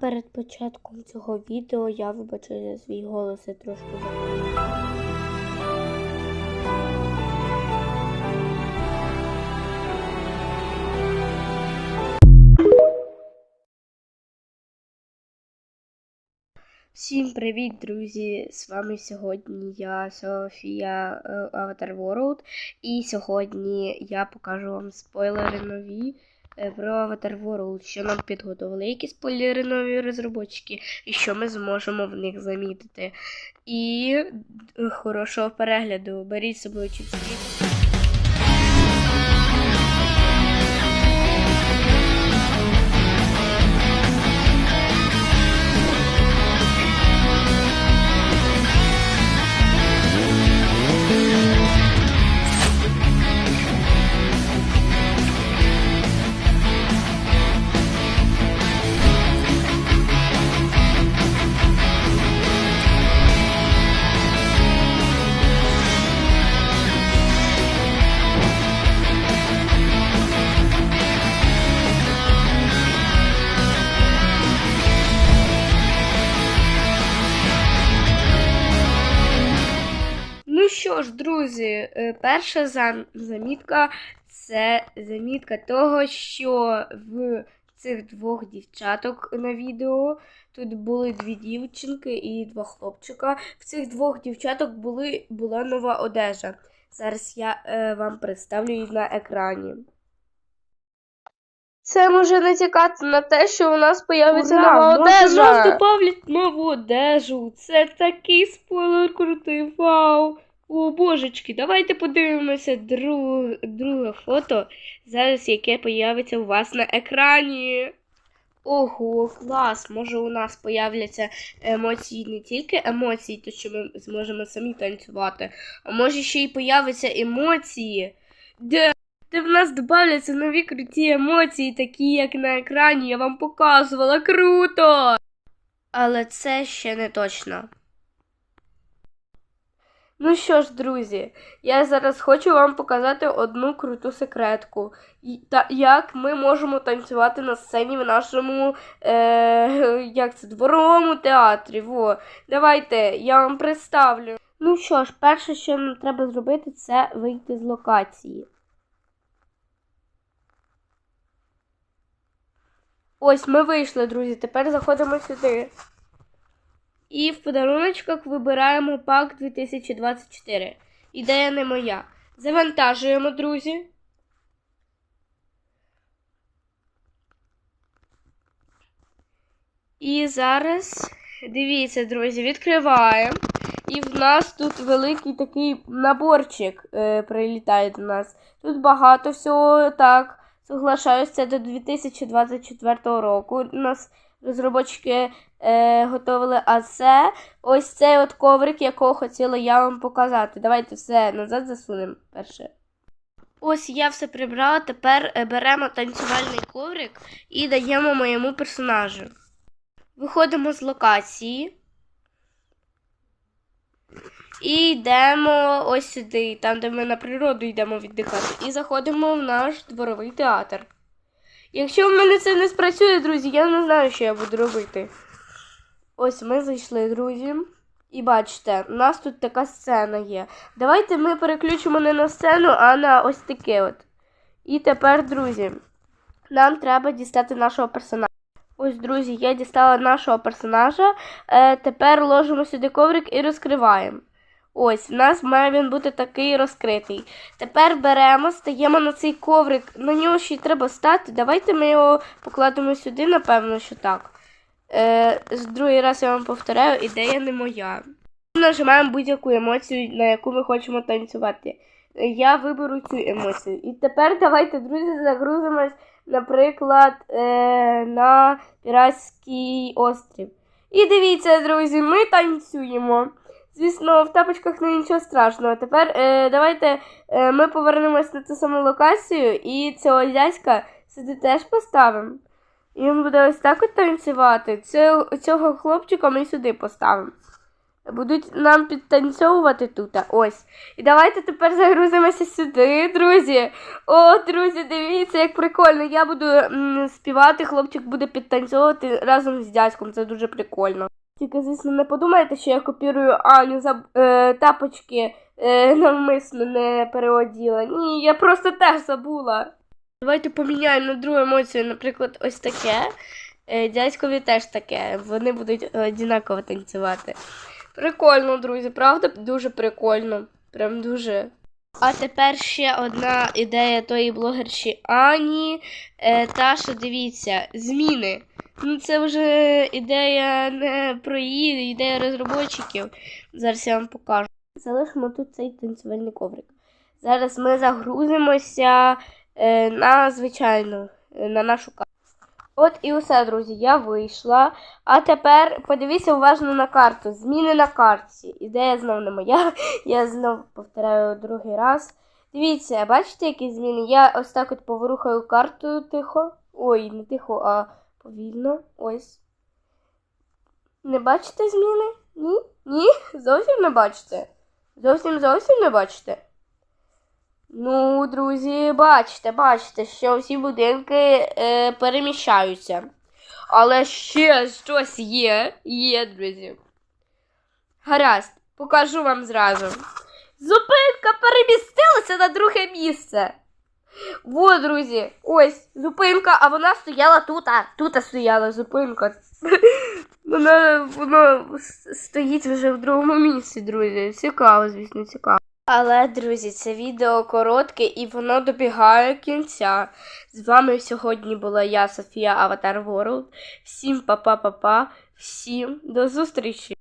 Перед початком цього відео я вибачаю за свій голос, я трошки. Всім привіт, друзі! З вами сьогодні я, Софія е, Avatar World. І сьогодні я покажу вам спойлери нові про Avatar World, що нам підготували, які спойлери нові розробочки, і що ми зможемо в них замітити. І е, хорошого перегляду. Беріть з собою чіпси. Що ж, друзі, е, перша замітка це замітка того, що в цих двох дівчаток на відео тут були дві дівчинки і два хлопчика. В цих двох дівчаток були, була нова одежа. Зараз я е, вам представлю її на екрані. Це може натякати на те, що у нас появиться Ура, нова може, одежа. нас добавлять нову одежу. Це такий спойлер крутий. Вау! О, божечки, давайте подивимося друг, друге фото, зараз яке появиться у вас на екрані. Ого, клас! Може у нас появляться емоції не тільки емоції, то що ми зможемо самі танцювати, а може ще й появляться емоції, де, де в нас додаються нові круті емоції, такі як на екрані, я вам показувала. Круто! Але це ще не точно. Ну що ж, друзі, я зараз хочу вам показати одну круту секретку. Та як ми можемо танцювати на сцені в нашому е, як це, дворовому театрі. Во. Давайте я вам представлю. Ну що ж, перше, що нам треба зробити, це вийти з локації. Ось ми вийшли, друзі. Тепер заходимо сюди. І в подаруночках вибираємо пак 2024. Ідея не моя. Завантажуємо, друзі. І зараз, дивіться, друзі, відкриваємо. І в нас тут великий такий наборчик е, прилітає до нас. Тут багато всього так. Соглашаюсь, це до 2024 року. У нас розробочки е, готовили, а це ось цей от коврик, якого хотіла я вам показати. Давайте все назад засунемо перше. Ось я все прибрала. Тепер е, беремо танцювальний коврик і даємо моєму персонажу. Виходимо з локації. І йдемо ось сюди, там, де ми на природу йдемо віддихати. І заходимо в наш дворовий театр. Якщо в мене це не спрацює, друзі, я не знаю, що я буду робити. Ось ми зайшли, друзі. І бачите, у нас тут така сцена є. Давайте ми переключимо не на сцену, а на ось таке от. І тепер, друзі, нам треба дістати нашого персонажа. Ось, друзі, я дістала нашого персонажа. Е, тепер ложимо сюди коврик і розкриваємо. Ось, в нас має він бути такий розкритий. Тепер беремо, стаємо на цей коврик. На нього ще й треба стати. Давайте ми його покладемо сюди, напевно, що так. Е, з другий раз я вам повторяю, ідея не моя. Нажимаємо будь-яку емоцію, на яку ми хочемо танцювати. Я виберу цю емоцію. І тепер давайте, друзі, загрузимось, наприклад, е, на Піратський острів. І дивіться, друзі, ми танцюємо. Звісно, в тапочках не нічого страшного. Тепер е, давайте е, ми повернемось на ту саму локацію і цього дядька сюди теж поставимо. І він буде ось так от танцювати. Цього, цього хлопчика ми сюди поставимо. будуть нам підтанцьовувати тут. Ось. І давайте тепер загрузимося сюди, друзі. О, друзі, дивіться, як прикольно. Я буду м, співати, хлопчик буде підтанцьовувати разом з дядьком. Це дуже прикольно. Тільки, звісно, не подумайте, що я копірую Аню за е, тапочки е, навмисно не переоділа. Ні, я просто теж забула. Давайте поміняємо на другу емоцію, наприклад, ось таке. Е, дядькові теж таке. Вони будуть однаково танцювати. Прикольно, друзі, правда? Дуже прикольно. Прям дуже. А тепер ще одна ідея тої блогерші Ані. Е, та, що дивіться, зміни. Ну, це вже ідея не про її, ідея розробників. Зараз я вам покажу. Залишимо тут цей танцювальний коврик. Зараз ми загрузимося е, на звичайну, на нашу карту. От і усе, друзі, я вийшла. А тепер подивіться уважно на карту. Зміни на карті. Ідея знов не моя. Я знов повторяю другий раз. Дивіться, бачите, які зміни? Я ось так от поворухаю картою тихо. Ой, не тихо, а повільно. Ось. Не бачите зміни? Ні? Ні? Зовсім не бачите? Зовсім зовсім не бачите? Ну, друзі, бачите, бачите, що всі будинки е, переміщаються. Але ще щось є, є, друзі. Гаразд, покажу вам зразу. Зупинка перемістилася на друге місце. Во, друзі, ось зупинка, а вона стояла тут, тут стояла зупинка. Вона, вона стоїть вже в другому місці, друзі. Цікаво, звісно, цікаво. Але, друзі, це відео коротке і воно добігає кінця. З вами сьогодні була я, Софія Аватар Ворлд. Всім па-па-па-па, всім до зустрічі!